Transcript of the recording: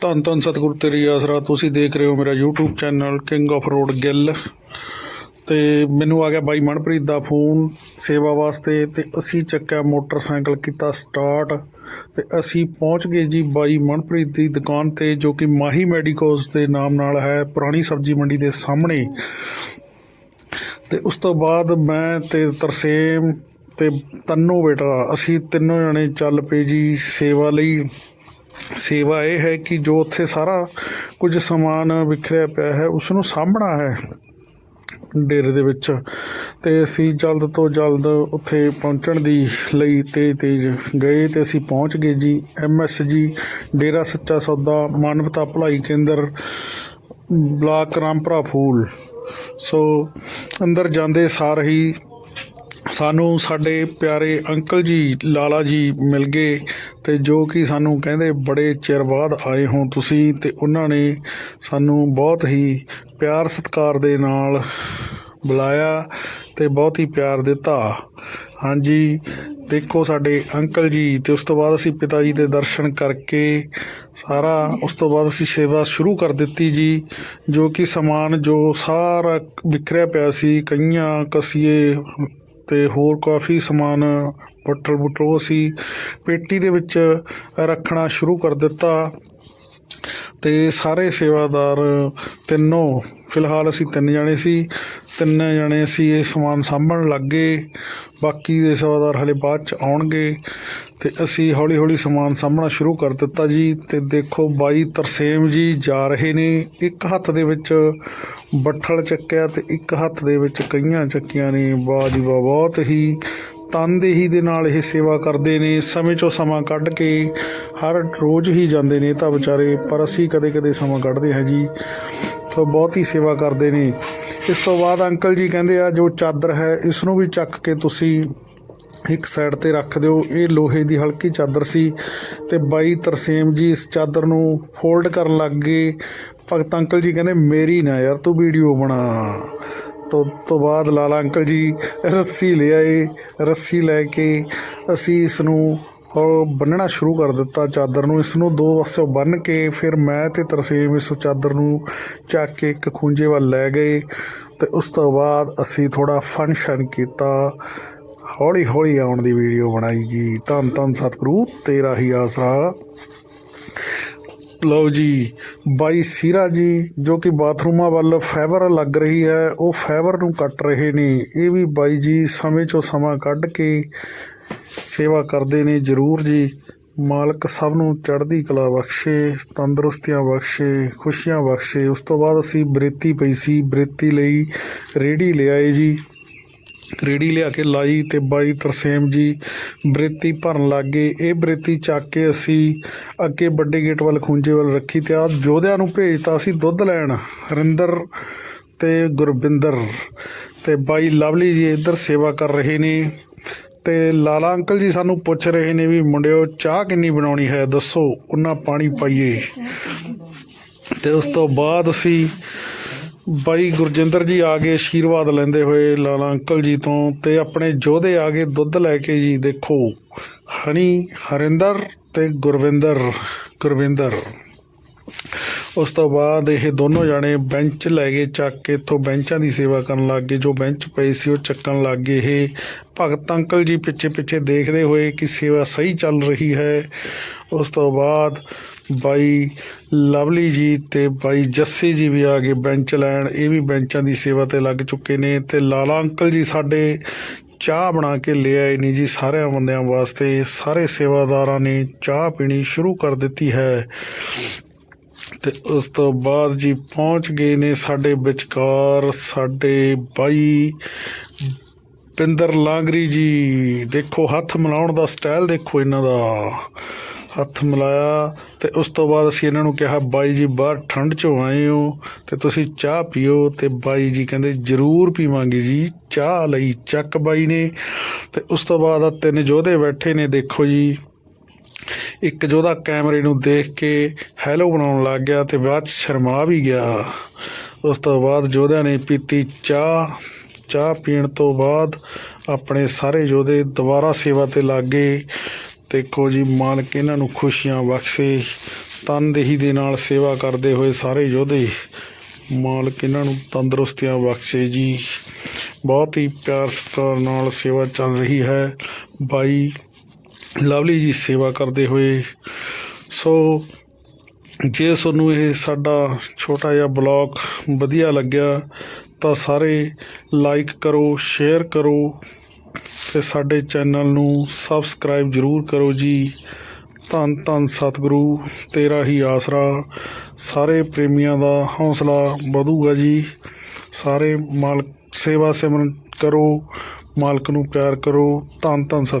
ਧੰਨ ਧੰਨ ਸਤਿਗੁਰ ਤੇਰੀ ਆਸਰਾ ਤੁਸੀਂ ਦੇਖ ਰਹੇ ਹੋ ਮੇਰਾ YouTube channel king of road Gill. ਤੇ ਮੈਨੂੰ ਆ ਗਿਆ ਬਾਈ ਮਨਪ੍ਰੀਤ ਦਾ ਫੋਨ ਸੇਵਾ ਵਾਸਤੇ ਤੇ ਅਸੀਂ ਚੱਕਿਆ ਮੋਟਰਸਾਈਕਲ ਕੀਤਾ ਸਟਾਰਟ ਤੇ ਅਸੀਂ ਪਹੁੰਚ ਗਏ ਜੀ ਬਾਈ ਮਨਪ੍ਰੀਤ ਦੀ ਦੁਕਾਨ ਤੇ ਜੋ ਕਿ ਮਾਹੀ ਮੈਡੀਕੋਜ਼ ਦੇ ਨਾਮ ਨਾਲ ਹੈ, ਪੁਰਾਣੀ ਸਬਜ਼ੀ ਮੰਡੀ ਦੇ ਸਾਹਮਣੇ। ਤੇ ਉਸ ਤੋਂ ਬਾਅਦ ਮੈਂ ਤੇ ਤਰਸੇਮ ਤੇ ਤੰਨੂ ਬੇਟਾ, ਅਸੀਂ ਤਿੰਨੋਂ ਜਣੇ ਚੱਲ ਪਏ ਜੀ ਸੇਵਾ ਲਈ। ਸੇਵਾ ਇਹ ਹੈ ਕਿ ਜੋ ਉੱਥੇ ਸਾਰਾ ਕੁਝ ਸਮਾਨ ਵਿਖਰਿਆ ਪਿਆ ਹੈ ਉਸ ਨੂੰ ਸਾਂਭਣਾ ਹੈ ਡੇਰੇ ਦੇ ਵਿੱਚ। ਤੇ ਅਸੀਂ ਜਲਦ ਤੋਂ ਜਲਦ ਉੱਥੇ ਪਹੁੰਚਣ ਦੀ ਲਈ ਤੇਜ਼ ਤੇਜ਼ ਗਏ ਤੇ ਅਸੀਂ ਪਹੁੰਚ ਗਏ ਜੀ ਐਮਐਸਜੀ ਡੇਰਾ ਸੱਚਾ ਸੌਦਾ, ਮਾਨਵਤਾ ਭਲਾਈ ਕੇਂਦਰ, ਬਲਾਕ ਰਾਮਪੁਰਾ ਫੂਲ। ਸੋ ਅੰਦਰ ਜਾਂਦੇ ਸਾਰ ਹੀ ਸਾਨੂੰ ਸਾਡੇ ਪਿਆਰੇ ਅੰਕਲ ਜੀ, ਲਾਲਾ ਜੀ ਮਿਲ ਗਏ ਤੇ ਜੋ ਕਿ ਸਾਨੂੰ ਕਹਿੰਦੇ ਬੜੇ ਚਿਰ ਬਾਅਦ ਆਏ ਹੋ ਤੁਸੀਂ ਤੇ ਉਹਨਾਂ ਨੇ ਸਾਨੂੰ ਬਹੁਤ ਹੀ ਪਿਆਰ ਸਤਿਕਾਰ ਦੇ ਨਾਲ ਬੁਲਾਇਆ ਤੇ ਬਹੁਤ ਹੀ ਪਿਆਰ ਦਿੱਤਾ। ਹਾਂਜੀ, ਦੇਖੋ ਸਾਡੇ ਅੰਕਲ ਜੀ ਤੇ ਉਸ ਤੋਂ ਬਾਅਦ ਅਸੀਂ ਪਿਤਾ ਜੀ ਦੇ ਦਰਸ਼ਨ ਕਰਕੇ ਸਾਰਾ ਉਸ ਤੋਂ ਬਾਅਦ ਅਸੀਂ ਸੇਵਾ ਸ਼ੁਰੂ ਕਰ ਦਿੱਤੀ ਜੀ, ਜੋ ਕਿ ਸਮਾਨ ਜੋ ਸਾਰਾ ਵਿਖਰਿਆ ਪਿਆ ਸੀ, ਕਈਆਂ, ਕਸੀਏ ਤੇ ਹੋਰ ਕਾਫੀ ਸਮਾਨ ਬਟਲ ਬੁਟਲ ਉਹ ਅਸੀਂ ਪੇਟੀ ਦੇ ਵਿੱਚ ਰੱਖਣਾ ਸ਼ੁਰੂ ਕਰ ਦਿੱਤਾ ਤੇ ਸਾਰੇ ਸੇਵਾਦਾਰ ਤਿੰਨੋਂ ਫਿਲਹਾਲ ਅਸੀਂ ਤਿੰਨ ਜਣੇ ਸੀ। ਤਿੰਨ ਜਣੇ ਅਸੀਂ ਇਹ ਸਮਾਨ ਸਾਂਭਣ ਲੱਗੇ ਬਾਕੀ ਦੇ ਸੇਵਾਦਾਰ ਹਲੇ ਬਾਅਦ ਚ ਆਉਣਗੇ। ਤੇ ਅਸੀਂ ਹੌਲੀ ਹੌਲੀ ਸਮਾਨ ਸਾਂਭਣਾ ਸ਼ੁਰੂ ਕਰ ਦਿੱਤਾ ਜੀ। ਤੇ ਦੇਖੋ ਬਾਈ ਤਰਸੇਮ ਜੀ ਜਾ ਰਹੇ ਨੇ। ਇੱਕ ਹੱਥ ਦੇ ਵਿੱਚ ਬੱਠਲ ਚੱਕਿਆ ਤੇ ਇੱਕ ਹੱਥ ਦੇ ਵਿੱਚ ਕਈਆਂ ਚੱਕੀਆਂ ਨੇ। ਵਾਹ ਜੀ ਵਾਹ, ਬਹੁਤ ਹੀ ਤਨਦੇਹੀ ਦੇ ਨਾਲ ਇਹ ਸੇਵਾ ਕਰਦੇ ਨੇ। ਸਮੇਂ ਚੋਂ ਸਮਾਂ ਕੱਢ ਕੇ ਹਰ ਰੋਜ਼ ਹੀ ਜਾਂਦੇ ਨੇ ਤਾਂ ਵਿਚਾਰੇ। ਪਰ ਅਸੀਂ ਕਦੇ ਕਦੇ ਸਮਾਂ ਕੱਢਦੇ ਹਾਂ ਜੀ। ਸੋ ਬਹੁਤ ਹੀ ਸੇਵਾ ਕਰਦੇ ਨੇ। ਇਸ ਤੋਂ ਬਾਅਦ ਅੰਕਲ ਜੀ ਕਹਿੰਦੇ ਆ, ਜੋ ਚਾਦਰ ਹੈ ਇਸ ਨੂੰ ਵੀ ਚੱਕ ਕੇ ਤੁਸੀਂ ਇੱਕ ਸਾਈਡ ਤੇ ਰੱਖ ਦਿਓ। ਇਹ ਲੋਹੇ ਦੀ ਹਲਕੀ ਚਾਦਰ ਸੀ ਤੇ ਬਾਈ ਤਰਸੇਮ ਜੀ ਇਸ ਚਾਦਰ ਨੂੰ ਫੋਲਡ ਕਰਨ ਲੱਗ ਗਏ। ਭਗਤ ਅੰਕਲ ਜੀ ਕਹਿੰਦੇ, ਮੇਰੀ ਨਾ ਯਾਰ, ਤੂੰ ਵੀਡੀਓ ਬਣਾ। ਤੋਂ ਤੋਂ ਬਾਅਦ ਲਾਲਾ ਅੰਕਲ ਜੀ, ਰੱਸੀ ਲਿਆਏ ਰੱਸੀ ਲੈ ਕੇ ਅਸੀਂ ਇਸ ਨੂੰ ਔਰ ਬੰਨਣਾ ਸ਼ੁਰੂ ਕਰ ਦਿੱਤਾ ਚਾਦਰ ਨੂੰ। ਇਸ ਨੂੰ ਦੋ ਪਾਸਿਓਂ ਬੰਨ ਕੇ ਫਿਰ ਮੈਂ ਤੇ ਤਰਸੇਮ ਇਸ ਚਾਦਰ ਨੂੰ ਚੱਕ ਕੇ ਇੱਕ ਖੂੰਜੇ ਵੱਲ ਲੈ ਗਏ ਤੇ ਉਸ ਤੋਂ ਬਾਅਦ ਅਸੀਂ ਥੋੜਾ ਫੰਕਸ਼ਨ ਕੀਤਾ। ਹੌਲੀ ਹੌਲੀ ਆਉਣ ਦੀ ਵੀਡੀਓ ਬਣਾਈ ਜੀ। ਧੰਨ ਧੰਨ ਸਤਿਗੁਰੂ, ਤੇਰਾ ਹੀ ਆਸਰਾ। ਲਓ ਜੀ, ਬਾਈ ਸੀਰਾ ਜੀ, ਜੋ ਕਿ ਬਾਥਰੂਮਾਂ ਵੱਲ ਫਾਈਬਰ ਲੱਗ ਰਹੀ ਹੈ, ਉਹ ਫਾਈਬਰ ਨੂੰ ਕੱਟ ਰਹੇ ਨੇ। ਇਹ ਵੀ ਬਾਈ ਜੀ ਸਮੇਂ ਚੋਂ ਸਮਾਂ ਕੱਢ ਕੇ ਸੇਵਾ ਕਰਦੇ ਨੇ ਜ਼ਰੂਰ ਜੀ। ਮਾਲਕ ਸਭ ਨੂੰ ਚੜ੍ਹਦੀ ਕਲਾ ਬਖਸ਼ੇ, ਤੰਦਰੁਸਤੀਆਂ ਬਖਸ਼ੇ, ਖੁਸ਼ੀਆਂ ਬਖਸ਼ੇ। ਉਸ ਤੋਂ ਬਾਅਦ ਅਸੀਂ ਬਰੇਤੀ ਪਈ ਸੀ। ਬਰੇਤੀ ਲਈ ਰੇੜੀ ਲਿਆਏ ਜੀ। ਰੇੜੀ ਲਿਆ ਕੇ ਲਾਈ ਤੇ ਬਾਈ ਤਰਸੇਮ ਜੀ ਬਰੇਤੀ ਭਰਨ ਲੱਗ। ਗਏ ਇਹ ਬਰੇਤੀ ਚੱਕ ਕੇ ਅਸੀਂ ਅੱਗੇ ਵੱਡੇ ਗੇਟ ਵੱਲ, ਖੁੰਝੇ ਵੱਲ ਰੱਖੀ ਤੇ ਆ ਜੋਧਿਆਂ ਨੂੰ ਭੇਜਤਾ ਅਸੀਂ ਦੁੱਧ ਲੈਣ। ਹਰਿੰਦਰ ਤੇ ਗੁਰਬਿੰਦਰ ਤੇ ਬਾਈ ਲਵਲੀ ਜੀ ਇੱਧਰ ਸੇਵਾ ਕਰ ਰਹੇ ਨੇ। ਤੇ ਲਾਲਾ ਅੰਕਲ ਜੀ ਸਾਨੂੰ ਪੁੱਛ ਰਹੇ ਨੇ ਵੀ ਮੁੰਡਿਓ, ਚਾਹ ਕਿੰਨੀ ਬਣਾਉਣੀ ਹੈ? ਦੱਸੋ ਉਹਨਾਂ ਪਾਣੀ ਪਾਈਏ। ਤੇ ਉਸ ਤੋਂ ਬਾਅਦ ਅਸੀਂ ਬਾਈ ਗੁਰਜਿੰਦਰ ਜੀ ਆ ਗਏ ਆਸ਼ੀਰਵਾਦ ਲੈਂਦੇ ਹੋਏ ਲਾਲਾ ਅੰਕਲ ਜੀ ਤੋਂ ਤੇ ਆਪਣੇ ਯੋਧੇ ਆ ਗਏ ਦੁੱਧ ਲੈ ਕੇ ਜੀ, ਦੇਖੋ। ਹਨੀ ਹਰਿੰਦਰ ਤੇ ਗੁਰਵਿੰਦਰ ਗੁਰਵਿੰਦਰ। ਉਸ ਤੋਂ ਬਾਅਦ ਇਹ ਦੋਨੋਂ ਜਾਣੇ ਬੈਂਚ ਲੈ ਗਏ, ਚੱਕ ਕੇ ਇੱਥੋਂ ਬੈਂਚਾਂ ਦੀ ਸੇਵਾ ਕਰਨ ਲੱਗ ਗਏ। ਜੋ ਬੈਂਚ ਪਏ ਸੀ, ਉਹ ਚੱਕਣ ਲੱਗ ਗਏ। ਇਹ ਭਗਤ ਅੰਕਲ ਜੀ ਪਿੱਛੇ ਪਿੱਛੇ ਦੇਖਦੇ ਹੋਏ ਕਿ ਸੇਵਾ ਸਹੀ ਚੱਲ ਰਹੀ ਹੈ। ਉਸ ਤੋਂ ਬਾਅਦ ਬਾਈ ਲਵਲੀ ਜੀ ਤੇ ਬਾਈ ਜੱਸੀ ਜੀ ਵੀ ਆ ਗਏ ਬੈਂਚ ਲੈਣ। ਇਹ ਵੀ ਬੈਂਚਾਂ ਦੀ ਸੇਵਾ ਤੇ ਲੱਗ ਚੁੱਕੇ ਨੇ ਤੇ ਲਾਲਾ ਅੰਕਲ ਜੀ ਸਾਡੇ ਚਾਹ ਬਣਾ ਕੇ ਲੈ ਆਏ ਨੇ ਜੀ ਸਾਰਿਆਂ ਬੰਦਿਆਂ ਵਾਸਤੇ। ਸਾਰੇ ਸੇਵਾਦਾਰਾਂ ਨੇ ਚਾਹ ਪੀਣੀ ਸ਼ੁਰੂ ਕਰ ਦਿੱਤੀ ਹੈ। ਤੇ ਉਸ ਤੋਂ ਬਾਅਦ ਜੀ ਪਹੁੰਚ ਗਏ ਨੇ ਸਾਡੇ ਵਿਚਕਾਰ ਸਾਡੇ ਬਾਈ ਪਿੰਦਰ ਲਾਂਗਰੀ ਜੀ। ਦੇਖੋ, ਹੱਥ ਮਿਲਾਉਣ ਦਾ ਸਟਾਈਲ ਦੇਖੋ ਇਹਨਾਂ ਦਾ। ਹੱਥ ਮਿਲਾਇਆ ਤੇ ਉਸ ਤੋਂ ਬਾਅਦ ਅਸੀਂ ਇਹਨਾਂ ਨੂੰ ਕਿਹਾ, ਬਾਈ ਜੀ, ਬਾਹਰ ਠੰਡ ਚੋਂ ਆਏ ਹੋ ਤੇ ਤੁਸੀਂ ਚਾਹ ਪੀਓ ਤੇ ਬਾਈ ਜੀ ਕਹਿੰਦੇ, ਜ਼ਰੂਰ ਪੀਵਾਂਗੇ ਜੀ, ਚਾਹ ਲਈ ਚੱਕ ਬਾਈ ਨੇ। ਤੇ ਉਸ ਤੋਂ ਬਾਅਦ ਆ ਤਿੰਨ ਯੋਧੇ ਬੈਠੇ ਨੇ, ਦੇਖੋ ਜੀ। ਇੱਕ ਯੋਧਾ ਕੈਮਰੇ ਨੂੰ ਦੇਖ ਕੇ ਹੈਲੋ ਬਣਾਉਣ ਲੱਗ ਗਿਆ ਤੇ ਬਾਅਦ 'ਚ ਸ਼ਰਮਾ ਵੀ ਗਿਆ। ਉਸ ਤੋਂ ਬਾਅਦ ਯੋਧਿਆਂ ਨੇ ਪੀਤੀ ਚਾਹ। ਚਾਹ ਪੀਣ ਤੋਂ ਬਾਅਦ ਆਪਣੇ ਸਾਰੇ ਯੋਧੇ ਦੁਬਾਰਾ ਸੇਵਾ ਤੇ ਲੱਗ ਦੇਖੋ ਜੀ ਮਾਲਕ ਇਹਨਾਂ ਨੂੰ ਖੁਸ਼ੀਆਂ ਬਖਸ਼ੇ ਤਨਦੇਹੀ ਦੇ ਨਾਲ ਸੇਵਾ ਕਰਦੇ ਹੋਏ ਸਾਰੇ ਯੋਧੇ ਮਾਲਕ ਇਹਨਾਂ ਨੂੰ ਤੰਦਰੁਸਤੀਆਂ ਬਖਸ਼ੇ ਜੀ। ਬਹੁਤ ਹੀ ਪਿਆਰ ਸਤਿਕਾਰ ਨਾਲ ਸੇਵਾ ਚੱਲ ਰਹੀ ਹੈ। ਬਾਈ ਲਵਲੀ ਜੀ ਸੇਵਾ ਕਰਦੇ ਹੋਏ। ਸੋ ਜੇ ਤੁਹਾਨੂੰ ਇਹ ਸਾਡਾ ਛੋਟਾ ਜਿਹਾ ਬਲੌਗ ਵਧੀਆ ਲੱਗਿਆ, ਤਾਂ ਸਾਰੇ ਲਾਈਕ ਕਰੋ, ਸ਼ੇਅਰ ਕਰੋ ਤੇ ਸਾਡੇ ਚੈਨਲ ਨੂੰ ਸਬਸਕ੍ਰਾਈਬ ਜ਼ਰੂਰ ਕਰੋ ਜੀ। ਧੰਨ ਧੰਨ ਸਤਿਗੁਰੂ, ਤੇਰਾ ਹੀ ਆਸਰਾ। ਸਾਰੇ ਪ੍ਰੇਮੀਆਂ ਦਾ ਹੌਸਲਾ ਵਧੂਗਾ ਜੀ। ਸਾਰੇ ਮਾਲਕ ਸੇਵਾ ਸਿਮਰਨ ਕਰੋ, ਮਾਲਕ ਨੂੰ ਪਿਆਰ ਕਰੋ। ਧੰਨ ਧੰਨ ਸਤਿ